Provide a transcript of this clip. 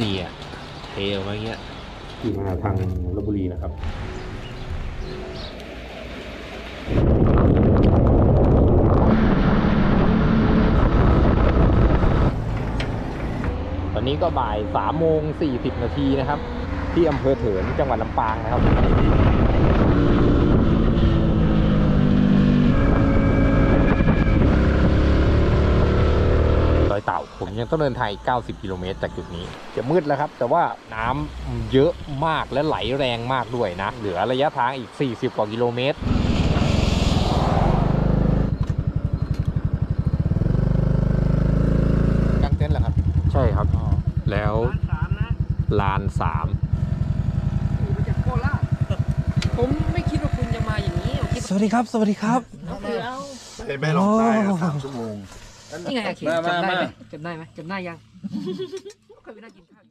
ออกมาอย่างเงี้ยขี่มาทางลบบุรีนะครับ ตอนนี้ก็บ่ายสามโมงสี่สิบนาทีนะครับ ที่อำเภอเถินจังหวัดลำปางนะครับ ดอยเต่า ผมยังต้องเดินทางอีก90 กิโลเมตรจากจุดนี้ จะมืดแล้วครับ แต่ว่าน้ำเยอะมากและไหลแรงมากด้วยนะ เหลือระยะทางอีก 40 กว่ากิโลเมตรกางเต็นท์เหรอครับ ใช่ครับ แล้วลานสามมาจากโคราชผมไม่คิดว่าคุณจะมาอย่างนี้ผมคิดสวัสดีครับ สวัสดีครับว่าคือเอาไปไม่ลองได้นะสามชั่วโมง นี่ไงอาเขียนจำได้ไหมจำได้ไหมจำได้ยัง เคยไปนั่งกินข้าว